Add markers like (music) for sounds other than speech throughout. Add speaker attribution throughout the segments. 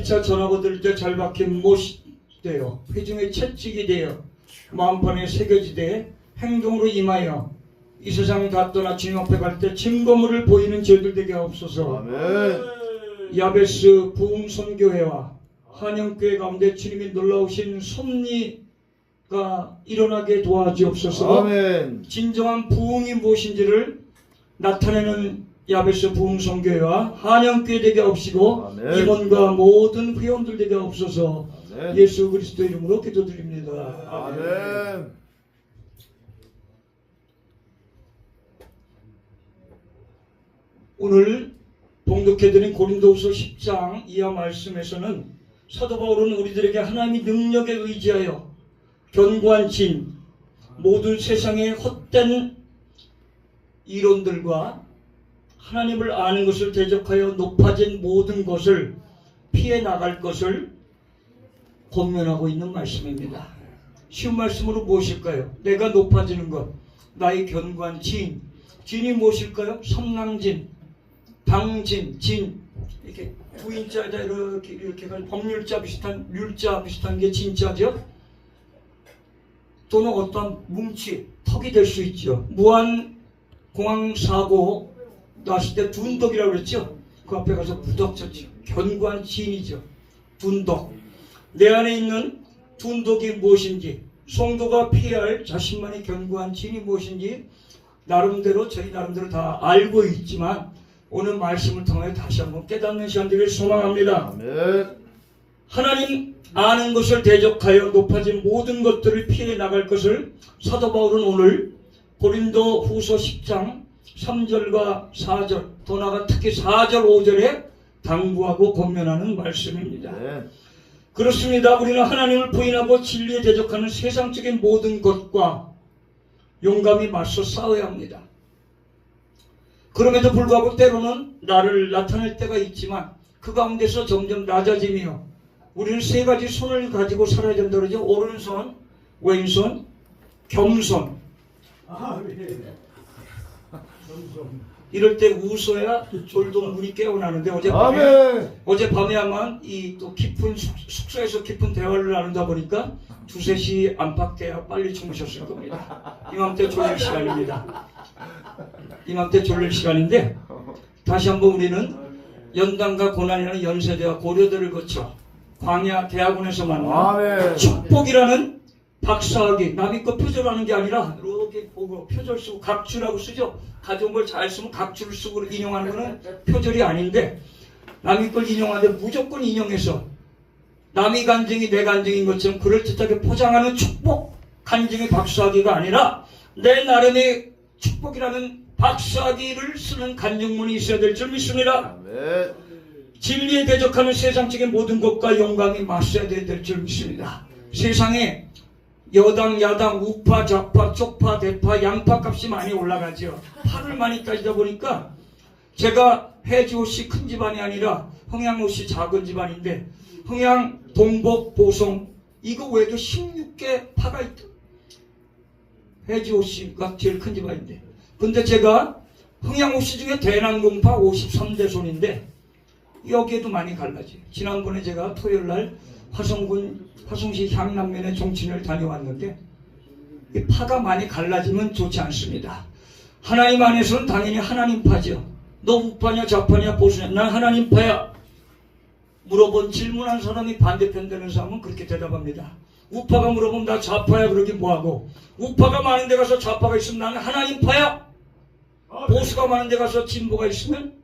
Speaker 1: 기차 전화고 들을 때 잘 박힌 못이 되어 회중의 채찍이 되어 마음판에 새겨지되 행동으로 임하여 이 세상 다 떠나 주님 앞에 갈 때 증거물을 보이는 저희들 되게
Speaker 2: 아멘.
Speaker 1: 야베스 부흥 선교회와 한영교회 가운데 주님이 놀라우신 섭리가 일어나게 도와주옵소서.
Speaker 2: 아멘.
Speaker 1: 진정한 부흥이 무엇인지를 나타내는 야베스 부흥 선교회와 한영교회 되게
Speaker 2: 아멘.
Speaker 1: 임원과 모든 회원들 되게 없어서
Speaker 2: 아멘.
Speaker 1: 예수 그리스도 이름으로 기도드립니다.
Speaker 2: 아멘.
Speaker 1: 오늘 봉독해드린 고린도후서 10장 이하 말씀에서는 사도 바울은 우리들에게 하나님의 능력에 의지하여 견고한 진, 모든 세상의 헛된 이론들과 하나님을 아는 것을 대적하여 높아진 모든 것을 피해 나갈 것을 권면하고 있는 말씀입니다. 쉬운 말씀으로 무엇일까요? 내가 높아지는 것, 나의 견고한 진, 진이 무엇일까요? 섬랑진, 당진, 진 이렇게 부인자에다 이렇게 이렇게 가 법률자 비슷한 률자 비슷한 게 진짜죠. 또는 어떤 뭉치, 턱이 될 수 있죠. 무한 공항 사고 났을 때 둔덕이라고 그랬죠. 그 앞에 가서 부덕쳤죠. 견고한 진이죠. 둔덕. 내 안에 있는 둔덕이 무엇인지, 성도가 피해야 할 자신만의 견고한 진이 무엇인지 나름대로 저희 나름대로 다 알고 있지만 오늘 말씀을 통해 다시 한번 깨닫는 시간 되길 소망합니다. 하나님 아는 것을 대적하여 높아진 모든 것들을 피해 나갈 것을 사도 바울은 오늘 고린도 후서 10장 3절과 4절 더 나아가 특히 4절 5절에 당부하고 권면하는 말씀입니다.
Speaker 2: 네.
Speaker 1: 그렇습니다. 우리는 하나님을 부인하고 진리에 대적하는 세상적인 모든 것과 용감히 맞서 싸워야 합니다. 그럼에도 불구하고 때로는 나를 나타낼 때가 있지만 그 가운데서 점점 낮아지며 우리는 세 가지 손을 가지고 살아야 된다 그러죠. 오른손, 왼손, 겸손. (laughs) 이럴 때 웃어야 졸도 물이 깨어나는데 어제 밤에
Speaker 2: 아멘.
Speaker 1: 어제 밤에야만 이 또 깊은 숙- 숙소에서 깊은 대화를 나누다 보니까 두세 시 안팎 돼야 빨리 주무셨을 겁니다. 이맘때 졸릴 시간입니다. 이맘때 졸릴 시간인데 다시 한번 우리는 연단과 고난이라는 연세대와 고려대를 거쳐 광야 대학원에서 만난. 축복이라는 박사학위 남이 거 표절하는 게 아니라 이렇게 보고 표절 쓰고 각주라고 쓰죠 가져온 걸 잘 쓰면 각주를 쓰고 인용하는 거는 표절이 아닌데 남이 걸 인용하는데 무조건 인용해서 남이 간증이 내 간증인 것처럼 그럴듯하게 포장하는 축복 간증의 박사학위가 아니라 내 나름의 축복이라는 박사학위를 쓰는 간증문이 있어야 될 줄 믿습니다. 진리에 대적하는 세상적인 모든 것과 영광이 맞서야 될 줄 믿습니다. 세상에 여당, 야당, 우파, 좌파, 쪽파, 대파, 양파 값이 많이 올라가죠. 팔을 많이 따지다 보니까 제가 해지호 씨 큰 집안이 아니라 흥양호 씨 작은 집안인데 흥양, 동복, 보성 이거 외에도 16개 파가 있다. 해지호 씨가 제일 큰 집안인데 근데 제가 흥양호 씨 중에 대남공파 53대 손인데 여기에도 많이 갈라져요. 지난번에 제가 토요일 날 화성군 화성시 향남면에 종친을 다녀왔는데 이 파가 많이 갈라지면 좋지 않습니다. 하나님 안에서는 당연히 하나님 파죠. 너 우파냐 좌파냐 보수냐 난 하나님 파야. 물어본 질문한 사람이 반대편 되는 사람은 그렇게 대답합니다. 우파가 물어보면 나 좌파야 그러긴 뭐하고 우파가 많은 데 가서 좌파가 있으면 나는 하나님 파야. 보수가 많은 데 가서 진보가 있으면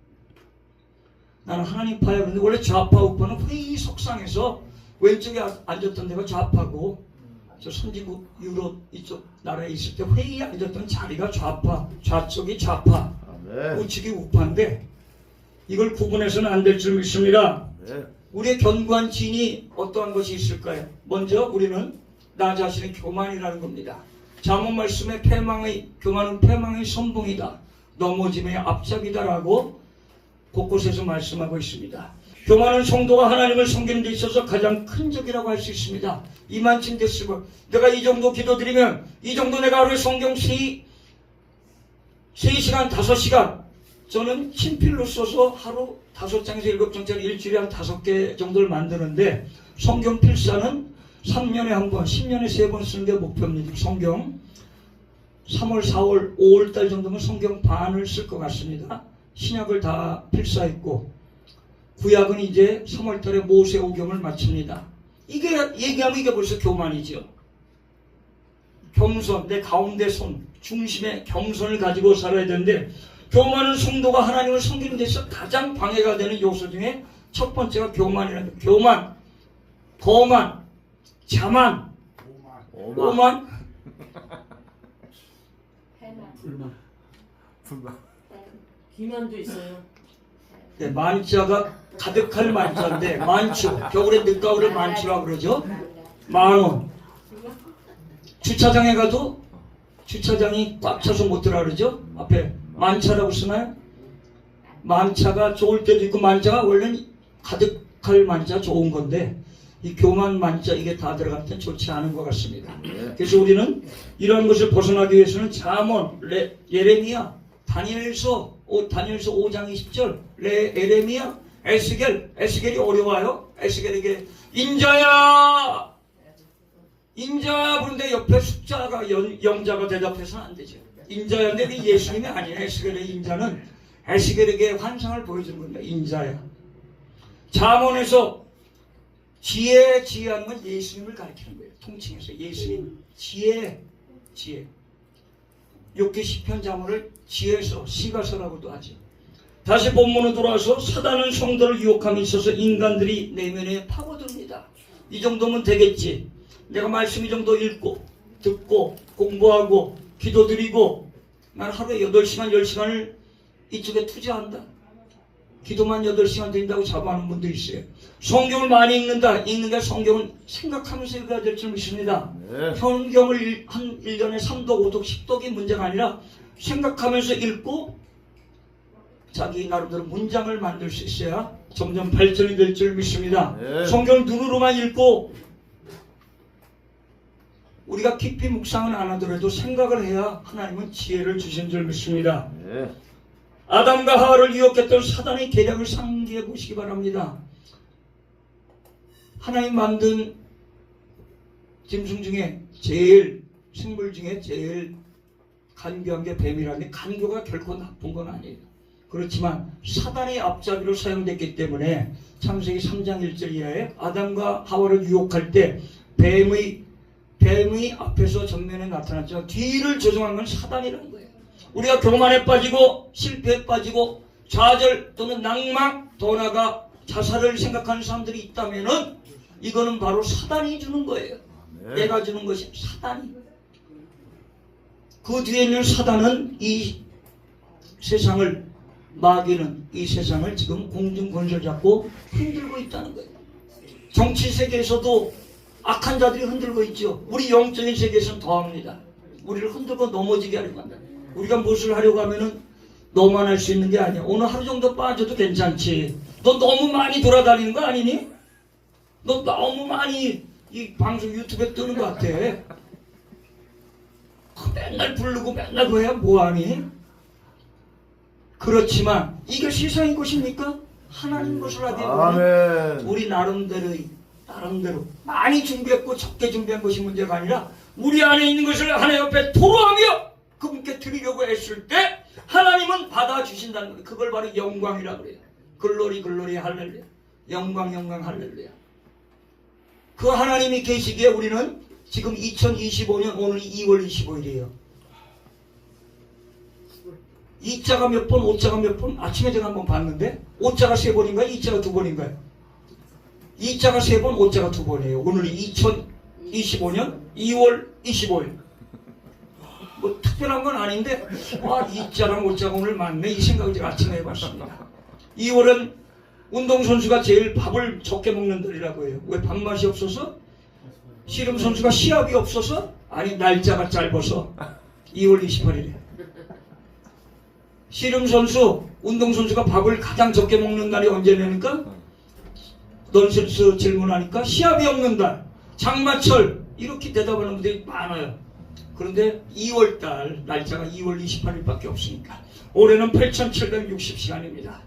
Speaker 1: 나는 하나님 파야 그런데 원래 좌파 우파는 회의 속상해서 왼쪽에 아- 앉았던 데가 좌파고 저 선진국 유럽 이쪽 나라에 있을 때 회의에 앉았던 자리가 좌파 좌쪽이 좌파
Speaker 2: 아멘.
Speaker 1: 우측이 우파인데 이걸 구분해서는 안 될 줄 믿습니다
Speaker 2: 네.
Speaker 1: 우리의 견고한 진이 어떠한 것이 있을까요? 먼저 우리는 나 자신의 교만이라는 겁니다. 잠언 말씀에 패망의 교만은 패망의 선봉이다. 넘어짐의 앞잡이다라고 곳곳에서 말씀하고 있습니다. 교만은 성도가 하나님을 섬기는 데 있어서 가장 큰 적이라고 할 수 있습니다. 이만큼 됐으면 내가 이 정도 기도드리면 이 정도 내가 하루에 성경 3, 3시간, 5시간 저는 친필로 써서 하루 다섯 장에서 일곱 장짜리 일주일에 한 다섯 개 정도를 만드는데 성경 필사는 3년에 한 번, 10년에 세번 쓰는 게 목표입니다. 성경 3월, 4월, 5월 달 정도면 성경 반을 쓸 것 같습니다. 신약을 다 필사했고 구약은 이제 3월 달에 모세 오경을 마칩니다. 이게 얘기하면 이게 벌써 교만이죠. 겸손, 내 가운데 손, 중심에 겸손을 가지고 살아야 되는데 교만은 성도가 하나님을 섬기는 데서 가장 방해가 되는 요소 중에 첫 번째가 교만이라는 거예요. 교만, 거만, 자만,
Speaker 2: 오만.
Speaker 1: 오만,
Speaker 3: 불만.
Speaker 2: 불만.
Speaker 3: 기만도 있어요.
Speaker 1: 네, 만자가 가득할 만자인데 만추, 겨울에 늦가을을 만추라고 그러죠. 만원. 주차장에 가도 주차장이 꽉 차서 못 들어가 그러죠. 앞에 만차라고 쓰나요? 만차가 좋을 때도 있고 만차가 원래는 가득할 만자 좋은 건데 이 교만 만자 이게 다 들어갈 땐 좋지 않은 것 같습니다. 그래서 우리는 이런 것을 벗어나기 위해서는 레, 예레미야, 다니엘서, 오, 다니엘서 5장 20절, 레, 에레미야, 에스겔, 에스겔이 어려워요. 에스겔에게 인자야, 인자 부른데 옆에 숫자가 연- 영자가 대답해서는 안 되죠. 인자인데 그 예수님이 아니에요. 에스겔의 인자는 에스겔에게 환상을 보여주는 겁니다. 인자야. 잠언에서 지혜, 지혜하는 건 예수님을 가리키는 거예요. 통칭해서 예수님, 지혜, 지혜. 욕기 시편 자문을 지혜서, 시가서라고도 하죠. 다시 본문으로 돌아와서 사단은 성도를 유혹함에 있어서 인간들이 내면에 파고듭니다. 이 정도면 되겠지. 내가 말씀 이 정도 읽고, 듣고, 공부하고, 기도드리고, 난 하루에 8시간, 10시간을 이쪽에 투자한다. 기도만 8시간 드린다고 자부하는 분도 있어요. 성경을 많이 읽는다. 읽는다 성경은 생각하면서 읽어야 될 줄 믿습니다.
Speaker 2: 네.
Speaker 1: 성경을 일- 한 1년에 3독, 5독, 10독이 문제가 아니라 생각하면서 읽고 자기 나름대로 문장을 만들 수 있어야 점점 발전이 될 줄 믿습니다.
Speaker 2: 네.
Speaker 1: 성경을 눈으로만 읽고 우리가 깊이 묵상은 안 하더라도 생각을 해야 하나님은 지혜를 주신 줄 믿습니다.
Speaker 2: 네.
Speaker 1: 아담과 하와를 유혹했던 사단의 계략을 상기해 보시기 바랍니다. 하나님 만든 짐승 중에 제일 생물 중에 제일 간교한 게 뱀이라는데 간교가 결코 나쁜 건 아니에요. 그렇지만 사단의 앞잡이로 사용됐기 때문에 창세기 3장 1절 이하에 아담과 하와를 유혹할 때 뱀의 뱀이 앞에서 전면에 나타났죠. 뒤를 조종한 건 사단이라는 거예요. 우리가 교만에 빠지고 실패에 빠지고 좌절 또는 낭망 더 나아가 자살을 생각하는 사람들이 있다면은 이거는 바로 사단이 주는 거예요.
Speaker 2: 네.
Speaker 1: 내가 주는 것이 사단이. 그 뒤에 있는 사단은 이 세상을 마귀는 이 세상을 지금 공중 권세 잡고 흔들고 있다는 거예요. 정치 세계에서도 악한 자들이 흔들고 있죠. 우리 영적인 세계에서는 더합니다. 우리를 흔들고 넘어지게 하려고 한다. 우리가 무엇을 하려고 하면은 너만 할 수 있는 게 아니야. 오늘 하루 정도 빠져도 괜찮지. 너 너무 많이 돌아다니는 거 아니니? 너 너무 많이 이 방송 유튜브에 뜨는 것 같아. 그 맨날 부르고 맨날 그래야 뭐하니? 그렇지만 이게 세상의 것입니까? 하나님 것을 하되. 우리 나름대로의 나름대로 많이 준비했고 적게 준비한 것이 문제가 아니라 우리 안에 있는 것을 하나님 옆에 토로하며 그분께 드리려고 했을 때 하나님은 받아주신다는 거예요. 그걸 바로 영광이라고 그래요. 글로리 글로리 할렐루야. 영광 영광 할렐루야. 그 하나님이 계시기에 우리는 지금 2025년 오늘이 2월 25일이에요. 이자가 몇 번, 오자가 몇 번? 아침에 제가 한번 봤는데 오자가 세 번인가요? 이자가 두 번인가요? 이자가 세 번, 오자가 두 번이에요. 오늘이 2025년 2월 25일. 뭐 특별한 건 아닌데 와 이자랑 오자가 오늘 맞네 이 생각을 제가 아침에 해봤습니다. 2월은 운동선수가 제일 밥을 적게 먹는 달이라고 해요. 왜 밥맛이 없어서? 씨름 선수가 시합이 없어서? 아니 날짜가 짧아서 2월 28일에 씨름 선수, 운동 선수가 밥을 가장 적게 먹는 날이 언제냐니까? 넌센스 질문하니까 시합이 없는 날, 장마철 이렇게 대답하는 분들이 많아요. 그런데 2월달 날짜가 2월 28일밖에 없으니까 올해는 8,760시간입니다.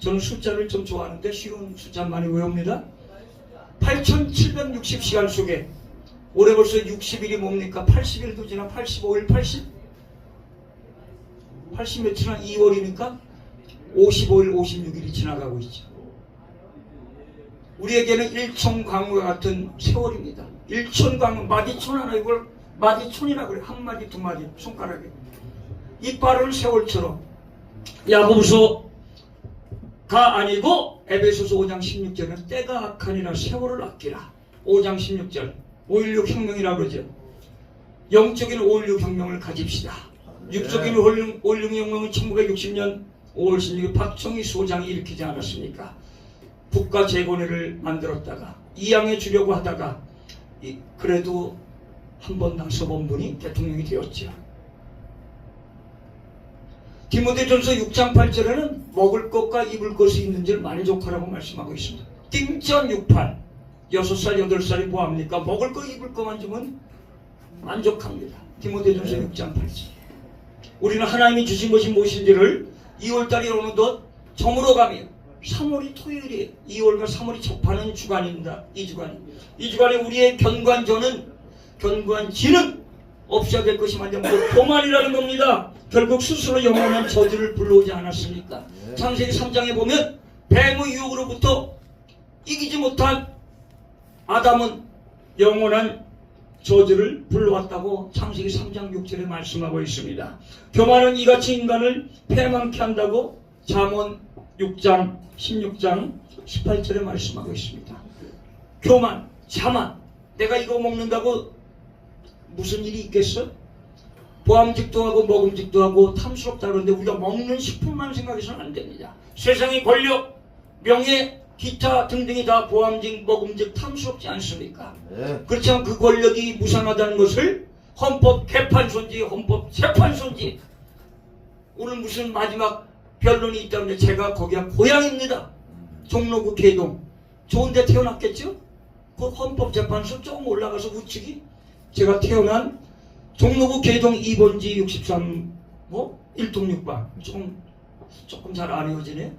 Speaker 1: 저는 숫자를 좀 좋아하는데 쉬운 숫자 많이 외웁니다. 8,760시간 속에 올해 벌써 60일이 뭡니까? 80일도 지나 85일, 80? 80 며칠은 2월이니까 55일, 56일이 지나가고 있죠. 우리에게는 일천광과 같은 세월입니다. 일천광은 마디촌 하나 이걸 마디촌이라고 그래. 한 마디, 두 마디, 손가락에. 이 빠른 세월처럼 야고보서 가 아니고 에베소서 5장 16절은 때가 악하니라 세월을 아끼라. 5장 16절 5.16 혁명이라고 그러죠. 영적인 5.16 혁명을 가집시다. 육적인 5.16 혁명은 1960년 5월 16일 박정희 소장이 일으키지 않았습니까? 국가 재건회를 만들었다가 이양해 주려고 하다가 이- 그래도 한번 나서본 분이 대통령이 되었죠. 디모데전서 6장 8절에는 먹을 것과 입을 것이 있는지를 만족하라고 말씀하고 있습니다. 띵전 68 6살 8살이 뭐합니까? 먹을 거 입을 것만 주면 만족합니다. 디모데전서 6장 8절 우리는 하나님이 주신 것이 무엇인지를 2월달이 어느덧 저물어 가며 3월이 토요일이에요. 2월과 3월이 접하는 주간입니다. 이 주간이. 이 주간에 우리의 견관전은 견관지는 없어야 될 것이 만데 뭐 교만이라는 겁니다. 결국 스스로 영원한 저주를 불러오지 않았습니까? 창세기 3장에 보면 뱀의 유혹으로부터 이기지 못한 아담은 영원한 저주를 불러왔다고 창세기 3장 6절에 말씀하고 있습니다. 교만은 이같이 인간을 패망케 한다고 잠언 6장 16장 18절에 말씀하고 있습니다. 교만, 자만, 내가 이거 먹는다고 무슨 일이 있겠어? 보암직도 하고 먹음직도 하고 탐스럽다 그러는데 우리가 먹는 식품만 생각해서는 안 됩니다. 세상의 권력, 명예, 기타 등등이 다 보암직, 먹음직 탐스럽지 않습니까?
Speaker 2: 네.
Speaker 1: 그렇지만 그 권력이 무상하다는 것을 헌법 개판소인지 헌법 재판소인지 오늘 무슨 마지막 변론이 있다는데 제가 거기가 고향입니다. 종로구 개동 좋은데 태어났겠죠? 그 헌법재판소 조금 올라가서 우측이 제가 태어난 종로구 개동 2번지 63뭐 1동육방 조금 조금 잘안 이어지네.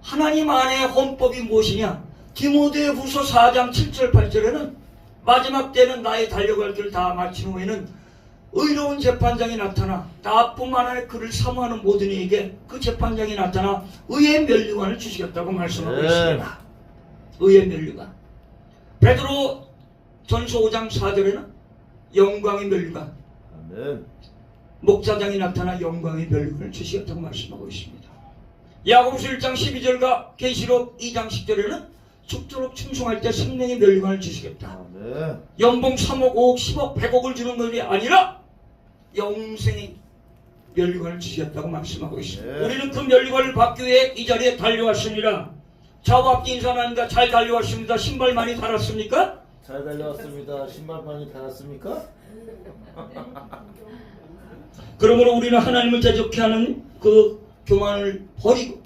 Speaker 1: 하나님 안의 헌법이 무엇이냐? 디모데 후서 4장 7절 8절에는 마지막 때는 나의 달려갈 길을 다 마친 후에는 의로운 재판장이 나타나 나뿐만 아니라 그를 사모하는 모든 이에게 그 재판장이 나타나 의의 멸류관을 주시겠다고 말씀하고
Speaker 2: 네.
Speaker 1: 있습니다. 의의 멸류관. 베드로 전서 5장 4절에는 영광의 멸류관.
Speaker 2: 아멘.
Speaker 1: 목자장이 나타나 영광의 멸류관을 주시겠다고 말씀하고 있습니다. 야고보서 1장 12절과 계시록 2장 10절에는 죽도록 충성할 때 생명의 멸류관을 주시겠다.
Speaker 2: 아멘.
Speaker 1: 연봉 3억, 5억, 10억, 100억을 주는 것이 아니라 영생의 멸류관을 주시겠다고 말씀하고 있습니다.
Speaker 2: 네.
Speaker 1: 우리는 그 멸류관을 받기 위해 이 자리에 달려왔습니다. 좌우 앞뒤 인사하는가 잘 달려왔습니다. 신발 많이 달았습니까?
Speaker 2: 잘 달려왔습니다. 신발 많이 달았습니까?
Speaker 1: 그러므로 우리는 하나님을 대적해 하는 그 교만을 버리고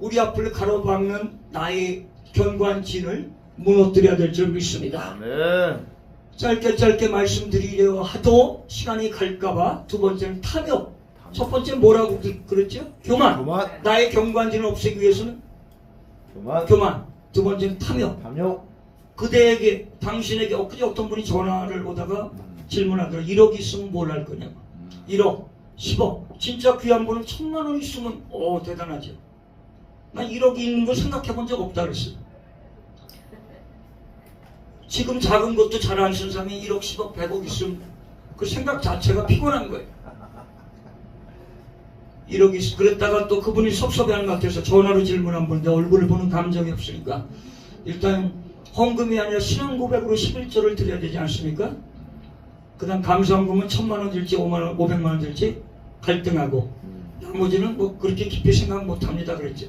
Speaker 1: 우리 앞을 가로막는 나의 견관진을 무너뜨려야 될 줄 믿습니다.
Speaker 2: 아멘.
Speaker 1: 짧게 짧게 말씀드리려 하도 시간이 갈까봐 두 번째는 탐욕 첫 번째 뭐라고 그- 그랬죠? 교만
Speaker 2: 교만.
Speaker 1: 나의 경관진을 없애기 위해서는
Speaker 2: 교만.
Speaker 1: 교만 두 번째는 탐욕
Speaker 2: 탐욕.
Speaker 1: 그대에게 당신에게 엊그제 어떤 분이 전화를 오다가 질문하더라 1억 있으면 뭘 할 거냐고. 1억 10억. 진짜 귀한 분은 천만 원 있으면 오 대단하죠 난 1억이 있는 걸 생각해 본 적 없다 그랬어 지금 작은 것도 잘 안 쓴 사람이 1억 10억 100억 있으면 그 생각 자체가 피곤한 거예요. 1억 있 그랬다가 또 그분이 섭섭해하는 것 같아서 전화로 질문한 분인데 얼굴을 보는 감정이 없으니까. 일단 헌금이 아니라 신앙 고백으로 11조를 드려야 되지 않습니까? 그 다음 감사헌금은 천만 원 들지 5만 원, 500만 원 들지 갈등하고 나머지는 뭐 그렇게 깊이 생각 못 합니다 그랬죠.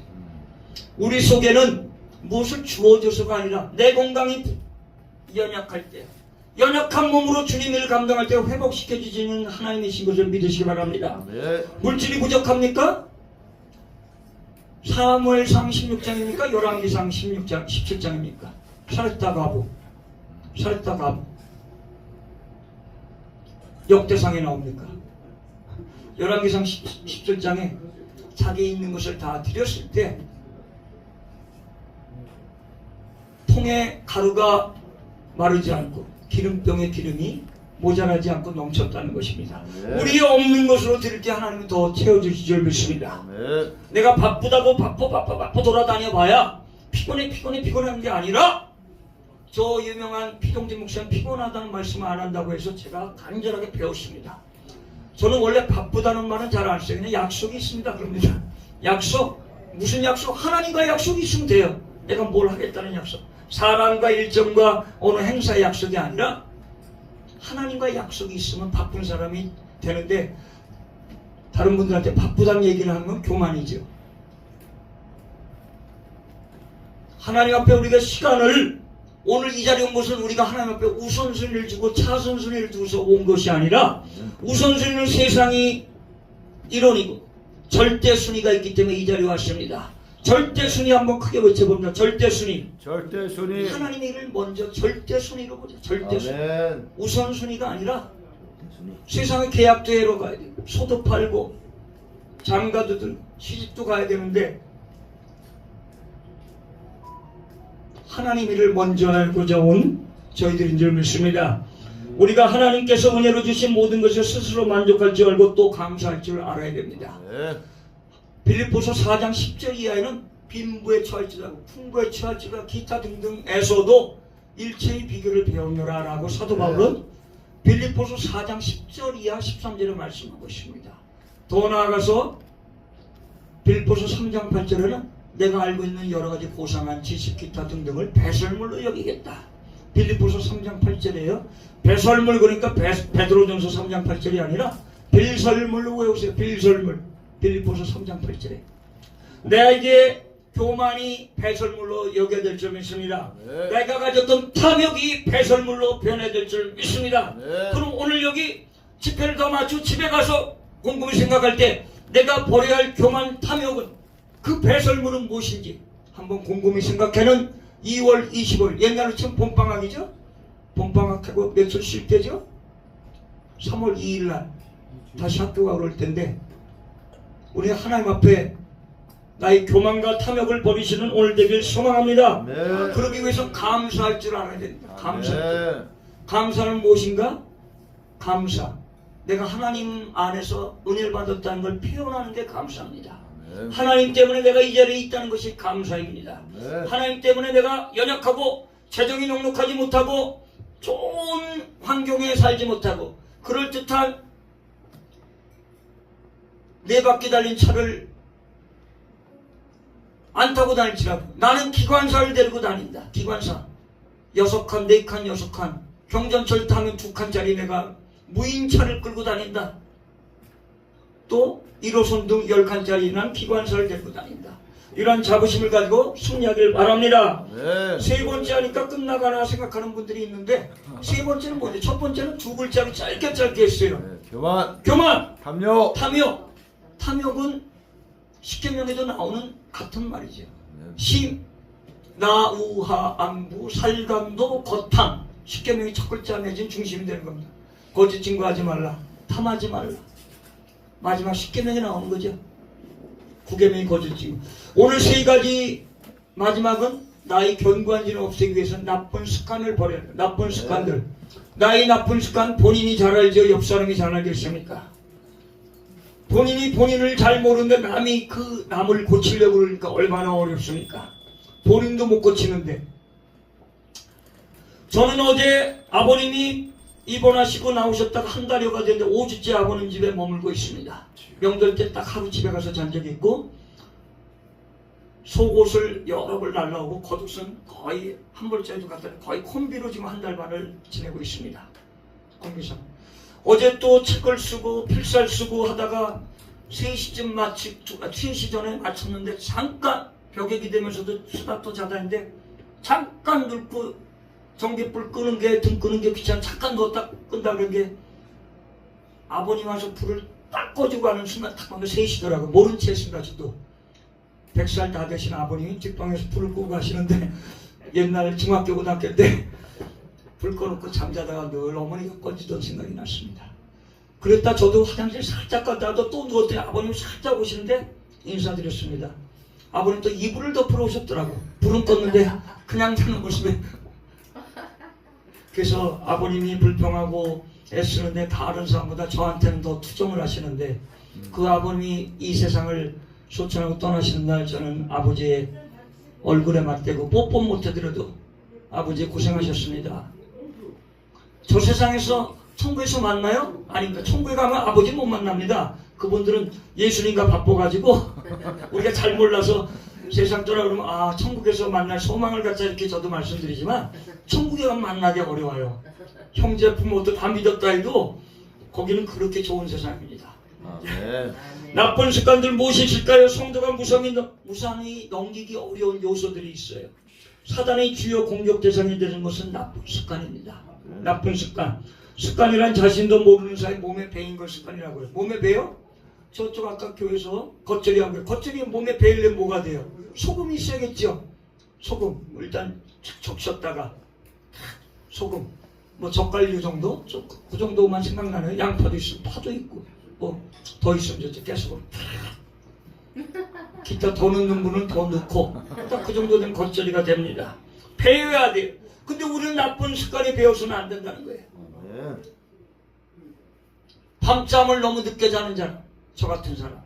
Speaker 1: 우리 속에는 무엇을 주어져서가 아니라 내 건강이 연약할 때 연약한 몸으로 주님을 감당할 때 회복시켜 주시는 하나님이신 것을 믿으시기 바랍니다.
Speaker 2: 아멘.
Speaker 1: 물질이 부족합니까? 사무엘상 16장입니까? 열왕기상 16장 17장입니까? 살다 가보 살다 가보 역대상에 나옵니까? 열왕기상 17장에 자기 있는 것을 다 드렸을 때 통에 가루가 마르지 않고 기름병에 기름이 모자라지 않고 넘쳤다는 것입니다.
Speaker 2: 네.
Speaker 1: 우리 없는 것으로 드릴 때 하나님은 더 채워주실 줄 믿습니다.
Speaker 2: 아멘.
Speaker 1: 내가 바쁘다고 바빠 바빠 바빠 돌아다녀 봐야 피곤해 피곤해 피곤한 게 아니라 저 유명한 피동진 목사님 피곤하다는 말씀을 안 한다고 해서 제가 간절하게 배웠습니다. 저는 원래 바쁘다는 말은 잘 안 써요. 그냥 약속이 있습니다. 그럽니다. 약속 무슨 약속? 하나님과 약속이 있으면 돼요. 내가 뭘 하겠다는 약속. 사람과 일정과 어느 행사의 약속이 아니라 하나님과 약속이 있으면 바쁜 사람이 되는데 다른 분들한테 바쁘다는 얘기를 하는 건 교만이죠. 하나님 앞에 우리가 시간을 오늘 이 자리에 온 것은 우리가 하나님 앞에 우선순위를 주고 차선순위를 두서 온 것이 아니라 우선순위는 세상이 일원이고 절대순위가 있기 때문에 이 자리에 왔습니다. 절대순위 한번 크게 외쳐봅니다. 절대순위.
Speaker 2: 절대 순위.
Speaker 1: 하나님의 일을 먼저 절대순위로 보자. 절대순위.
Speaker 2: 아멘.
Speaker 1: 우선순위가 아니라 계약도 해러 가야 돼. 소도 팔고 장가도 들 시집도 가야 되는데 하나님 일을 먼저 알고자 온 저희들인 줄 믿습니다. 우리가 하나님께서 은혜로 주신 모든 것을 스스로 만족할 줄 알고 또 감사할 줄 알아야 됩니다.
Speaker 2: 아멘.
Speaker 1: 빌립보서 4장 10절 이하에는 빈부에 처할지라고 풍부에 처할지라 기타 등등에서도 일체의 비결을 배우느라 라고 사도 바울은 빌립보서 4장 10절 이하 13절에 말씀하고 있습니다. 더 나아가서 빌립보서 3장 8절에는 내가 알고 있는 여러 가지 고상한 지식 기타 등등을 배설물로 여기겠다. 빌립보서 3장 8절에요. 배설물 그러니까 베, 베드로전서 3장 8절이 아니라 빌설물로 외우세요. 빌설물. 빌립보서 3장 8절에 내게 교만이 배설물로 여겨야 될줄 믿습니다.
Speaker 2: 네.
Speaker 1: 내가 가졌던 탐욕이 배설물로 변해될 줄 믿습니다.
Speaker 2: 네.
Speaker 1: 그럼 오늘 여기 집회를 더 마치고 집에 가서 곰곰이 생각할 때 내가 버려야 할 교만 탐욕은 그 배설물은 무엇인지 한번 곰곰이 생각해는 2월 25일 옛날로 치면 봄방학이죠? 봄방학하고 며칠 쉴 때죠? 3월 2일 날 다시 학교가 그럴 텐데 우리 하나님 앞에 나의 교만과 탐욕을 버리시는 오늘 되길 소망합니다.
Speaker 2: 아멘.
Speaker 1: 그러기 위해서 감사할 줄 알아야 됩니다. 감사.
Speaker 2: 아멘.
Speaker 1: 감사는 무엇인가? 감사. 내가 하나님 안에서 은혜를 받았다는 걸 표현하는 게 감사합니다. 하나님 때문에 내가 이 자리에 있다는 것이 감사입니다.
Speaker 2: 아멘.
Speaker 1: 하나님 때문에 내가 연약하고 재정이 넉넉하지 못하고 좋은 환경에 살지 못하고 그럴듯한 네 바퀴 달린 차를 안 타고 다닐지라도 나는 기관사를 데리고 다닌다. 기관사. 여섯 칸, 네 칸, 여섯 칸. 경전철 타면 두 칸짜리 내가 무인차를 끌고 다닌다. 또 1호선 등 10칸짜리 난 기관사를 데리고 다닌다. 이런 자부심을 가지고 승리하길 바랍니다.
Speaker 2: 아멘.
Speaker 1: 세 번째 하니까 끝나가나 생각하는 분들이 있는데 세 번째는 뭐죠? 첫 번째는 두 글자로 짧게 짧게 했어요.
Speaker 2: 네. 교만.
Speaker 1: 교만,
Speaker 2: 탐욕.
Speaker 1: 탐욕. 탐욕은 십계명에도 나오는 같은 말이죠.
Speaker 2: 아멘.
Speaker 1: 심, 나우하, 안부, 살감도, 거탐. 십계명이 첫 글자 내진 중심이 되는 겁니다. 거짓 증거하지 말라. 탐하지 말라. 마지막 십계명이 나오는 거죠. 구계명이 거짓 증거. 오늘 세 가지 마지막은 나의 견고한 지를 없애기 위해서 나쁜 습관을 버려야 돼. 나쁜 습관들. 나의 나쁜 습관 본인이 잘 알죠. 옆 사람이 잘 알겠습니까? 본인이 본인을 잘 모르는데 남이 그 남을 고치려고 그러니까 얼마나 어렵습니까? 본인도 못 고치는데. 저는 어제 아버님이 입원하시고 나오셨다가 한 달여가 됐는데 5주째 아버님 집에 머물고 있습니다. 명절 때 딱 하루 집에 가서 잔 적이 있고 속옷을 여러 벌 날라오고 겉옷은 거의 한 벌짜리도 갖다 거의 콤비로 지금 한 달 반을 지내고 있습니다. 콤비상. 어제 또 책을 쓰고 필살 쓰고 하다가 3시쯤 마치 3시 전에 마쳤는데 잠깐 벽에 기대면서도 수다 또 자다는데 잠깐 늙고 전기불 끄는 게 등 끄는 게 귀찮아 잠깐 누웠다 끈다 그런 게 아버님 와서 불을 딱 꺼주고 가는 순간 딱 보면 3시더라고 모른 채 했습니다 아직도 100살 다 되신 아버님이 뒷방에서 불을 끄고 가시는데 (laughs) 옛날 중학교 고등학교 때 불 꺼놓고 잠자다가 늘 어머니가 꺼지던 생각이 났습니다. 그랬다 저도 화장실 살짝 갔다도 또 누웠더니 아버님 살짝 오시는데 인사드렸습니다. 아버님 또 이불을 덮으러 오셨더라고. 불은 껐는데 그냥 자는 모습에. 그래서 아버님이 불평하고 애쓰는데 다른 사람보다 저한테는 더 투정을 하시는데 그 아버님이 이 세상을 소천하고 떠나시는 날 저는 아버지의 얼굴에 맞대고 뽀뽀 못 해드려도 아버지 고생하셨습니다. 저 세상에서 천국에서 만나요? 아닙니다. 천국에 가면 아버지 못 만납니다. 그분들은 예수님과 바빠가지고 (laughs) 우리가 잘 몰라서 세상 떠나 그러면 아 천국에서 만날 소망을 갖자 이렇게 저도 말씀드리지만 천국에 가면 만나기 어려워요. 형제 부모도 다 믿었다 해도 거기는 그렇게 좋은 세상입니다.
Speaker 2: 아멘.
Speaker 1: 나쁜 습관들 무엇이 있을까요? 성도가 무상히, 무상히 넘기기 어려운 요소들이 있어요. 사단의 주요 공격 대상이 되는 것은 나쁜 습관입니다. 나쁜 습관. 습관이란 자신도 모르는 사이 몸에 배인 걸 습관이라고 해요. 몸에 배요? 저쪽 아까 교회에서 겉절이 한 거예요. 겉절이 몸에 배일래 뭐가 돼요? 소금이 있어야겠죠? 소금. 일단 착 적셨다가 소금. 뭐 젓갈류 정도? 좀그 정도만 생각나네요. 양파도 있고 파도 있고 뭐 더 있으면 저쪽 깨소금 기타 더 넣는 분은 더 넣고 딱 그 정도 된 겉절이가 됩니다. 배워야 돼요. 근데 우리는 나쁜 습관에 배워서는 안 된다는 거예요. 밤잠을 너무 늦게 자는 사람, 저 같은 사람.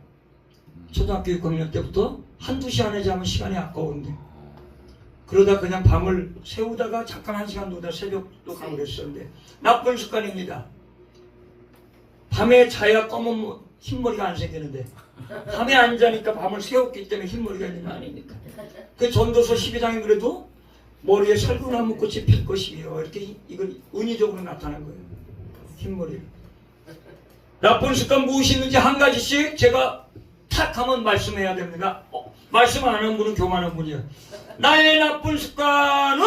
Speaker 1: 초등학교 6학년 때부터 한두 시간에 자면 시간이 아까운데. 그러다 그냥 밤을 새우다가 잠깐 한 시간 놀다 새벽도 가고 그랬었는데. 나쁜 습관입니다. 밤에 자야 검은 머- 흰머리가 안 생기는데. 밤에 안 자니까 밤을 새웠기 때문에 흰머리가 있는 거 아닙니까? 그 전도서 12장에 그래도 머리에 살구나무 꽃이 필 것이요. 이렇게 이- 이건 은유적으로 나타난 거예요. 흰머리를. 나쁜 습관 무엇이 있는지 한 가지씩 제가 탁 하면 말씀해야 됩니다. 어, 말씀 안 하는 분은 교만한 분이에요. 나의 나쁜 습관은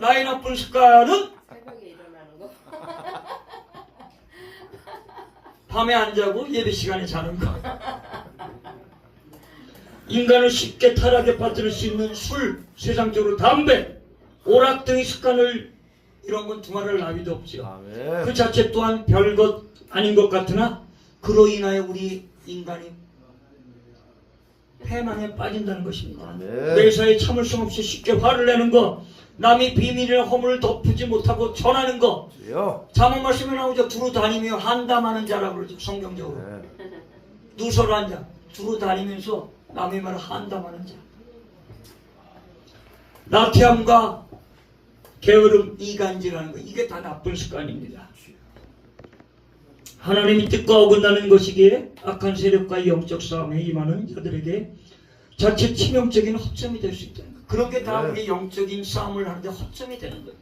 Speaker 1: 나의 나쁜 습관은
Speaker 3: 새벽에 일어나는 거. (laughs)
Speaker 1: 밤에 안 자고 예배 시간에 자는 거. 인간을 쉽게 타락에 빠뜨릴 수 있는 술, 세상적으로 담배, 오락 등의 습관을 이런 건 두말할 나위도 없죠.
Speaker 2: 아멘.
Speaker 1: 그 자체 또한 별것 아닌 것 같으나 그로 인하여 우리 인간이 패망에 빠진다는 것입니다.
Speaker 2: 네.
Speaker 1: 매사에 참을성 없이 쉽게 화를 내는 것, 남이 비밀이나 허물을 덮지 못하고 전하는 것. 자문 말씀에 나오죠. 두루 다니며 한담하는 자라고 그러죠. 성경적으로.
Speaker 2: 네.
Speaker 1: 누설 한 자. 두루 다니면서 남의 말을 한담하는 자. 나태함과 게으름, 이간질하는 거. 이게 다 나쁜 습관입니다. 하나님이 뜻과 어긋나는 것이기에 악한 세력과 영적 싸움에 임하는 자들에게 자칫 치명적인 허점이 될 수 있다는 거. 그런 게다
Speaker 2: 네.
Speaker 1: 우리 영적인 싸움을 하는데 허점이 되는 거예요.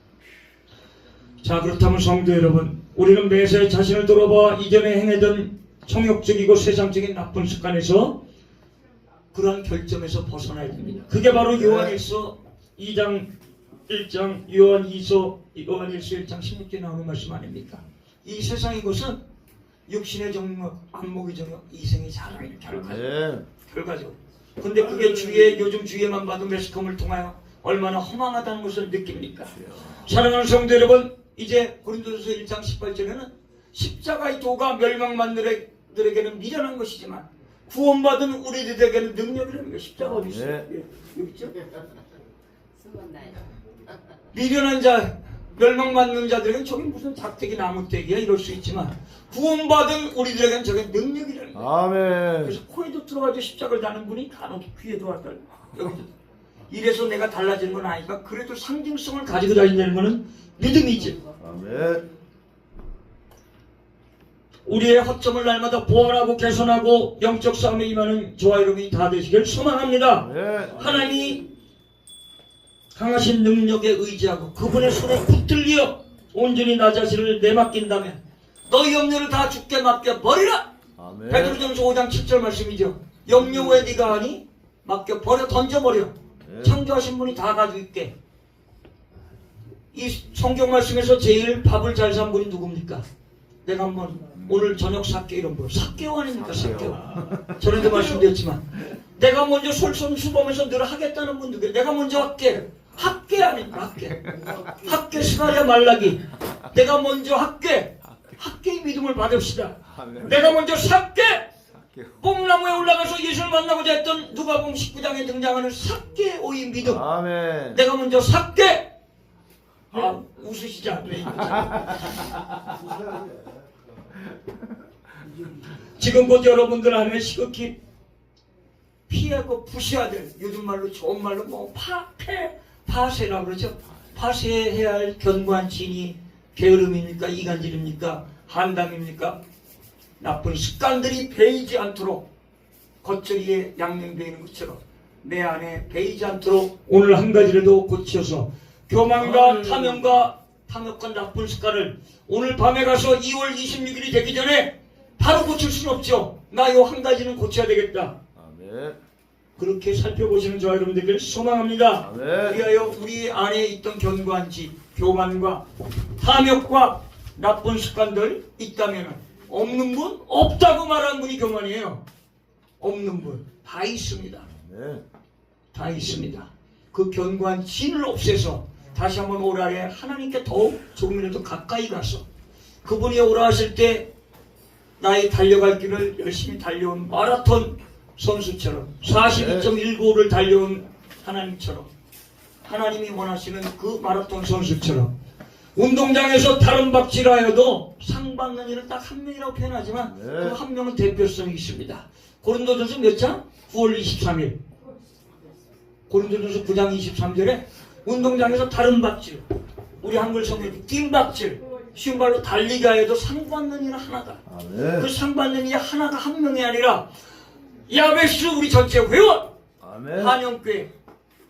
Speaker 1: 자 그렇다면 성도 여러분 우리는 매사에 자신을 돌아봐 이전에 행하던 성욕적이고 세상적인 나쁜 습관에서 그러한 결점에서 벗어나야 됩니다. 그게 바로
Speaker 2: 네.
Speaker 1: 요한일서 2장 1장 요한 2서 요한일서 1장 16절에 나오는 말씀 아닙니까? 이 세상의 것은 육신의 정욕, 안목의 정욕, 이생의 자랑의 결과죠. 결과죠. 근데 그게 주위에 요즘 주위에만 봐도 매스컴을 통하여 얼마나 허망하다는 것을 느낍니까? 사랑하는 성도 여러분, 이제 고린도서 1장 18절에는 십자가의 도가 멸망만들에게는 미련한 것이지만 구원받은 우리들에게는 능력이라는 거예요. 십자가 어디 있어요?
Speaker 2: 네.
Speaker 1: 예, 여기 있죠?
Speaker 3: 숨었나요?
Speaker 1: 미련한 자, 멸망받는 자들에게는 저게 무슨 작대기 나무대기야 이럴 수 있지만 구원받은 우리들에게는 저게 능력이라는 거예요.
Speaker 2: 아멘.
Speaker 1: 그래서 코에도 들어가서 십자가를 다는 분이 간혹 귀에도 왔다 이래서 내가 달라지는 건 아니까 그래도 상징성을 가지고 다닌다는 것은 믿음이지
Speaker 2: 아멘.
Speaker 1: 우리의 허점을 날마다 보완하고 개선하고 영적 싸움에 임하는 저와 여러분이 다 되시길 소망합니다
Speaker 2: 아멘.
Speaker 1: 하나님이 강하신 능력에 의지하고 그분의 손에 붙들려 온전히 나 자신을 내맡긴다면 너희 염려를 다 죽게 맡겨버리라. 베드로전서 5장 7절 말씀이죠. 염려 왜 네가 하니? 맡겨 버려 던져버려.
Speaker 2: 네.
Speaker 1: 창조하신 분이 다 가지고 있게. 이 성경 말씀에서 제일 밥을 잘 산 분이 누굽니까? 내가 한번 오늘 저녁 사께 이런 분 사께오 아닙니까 사께오. 전에도 말씀드렸지만 내가 먼저 솔선수범해서 늘 하겠다는 분 누구예요? 내가 먼저 할게. 학계 아닙니까 학계. 학계 스가랴 말라기. 내가 먼저 할게. 학계의 믿음을 받읍시다.
Speaker 2: 아멘.
Speaker 1: 내가 먼저 삭개. 뽕나무에 올라가서 예수를 만나고자 했던 누가복음 19장에 등장하는 삭개오의 믿음.
Speaker 2: 아멘.
Speaker 1: 내가 먼저 삭개. 아 웃으시지 않네. (laughs) 지금 곧 여러분들 안에 시극히 피하고 부셔야 될 요즘 말로 좋은 말로 뭐 파패 파쇄라 그러죠. 파쇄해야 할 견관진이 게으름입니까 이간질입니까 한담입니까 나쁜 습관들이 배이지 않도록 겉절이에 양념되는 것처럼 내 안에 배이지 않도록 오늘 한 가지라도 고쳐서 교만과 탐욕과 탐욕과 나쁜 습관을 오늘 밤에 가서 2월 26일이 되기 전에 바로 고칠 수는 없죠. 나 요 한 가지는 고쳐야 되겠다.
Speaker 2: 아멘.
Speaker 1: 그렇게 살펴보시는 저와 여러분들께 소망합니다.
Speaker 2: 아멘.
Speaker 1: 위하여 우리 안에 있던 견고한지 교만과 탐욕과 나쁜 습관들 있다면 없는 분 없다고 말하는 분이 교만이에요. 없는 분 다 있습니다.
Speaker 2: 아멘.
Speaker 1: 다 있습니다. 그 견고한 진을 없애서 다시 한번 올 한해 하나님께 더욱 조금이라도 가까이 가서 그분이 오라 하실 때 나의 달려갈 길을 열심히 달려온 마라톤 선수처럼 42.195를 달려온 하나님처럼 하나님이 원하시는 그 마라톤 선수처럼 운동장에서 다른 박질하여도 상 받는 일은 딱 한 명이라고 표현하지만
Speaker 2: 네.
Speaker 1: 그한 명은 대표성이 있습니다. 고린도전서 몇 장? 9월 23일. 고린도전서 9장 23절에 운동장에서 다른 박질, 우리 한글 성경 뛴 박질, 쉬운 말로 달리기 하여도 상 받는 일은 하나다.
Speaker 2: 아멘.
Speaker 1: 그상 받는 이 하나가 한 명이 아니라 야베스 우리 전체 회원. 한영교회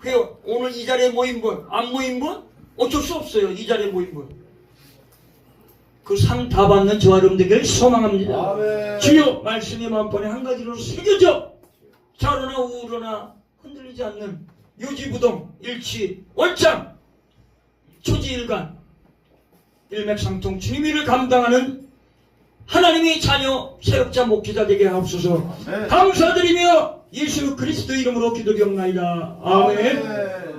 Speaker 1: 회원 오늘 이 자리에 모인 분 안 모인 분? 어쩔 수 없어요 이 자리에 모인 분 그 상 다 받는 저와 여러분들에게 소망합니다.
Speaker 2: 아멘.
Speaker 1: 주여 말씀의 만판에 한 가지로 새겨져. 좌로나 우로나 흔들리지 않는 유지부동 일치 월장 초지일간 일맥상통 주님 일을 감당하는 하나님의 자녀 사역자 목회자 되게 하옵소서.
Speaker 2: 아멘.
Speaker 1: 감사드리며 예수 그리스도 이름으로 기도드옵나이다 아멘
Speaker 2: 아멘.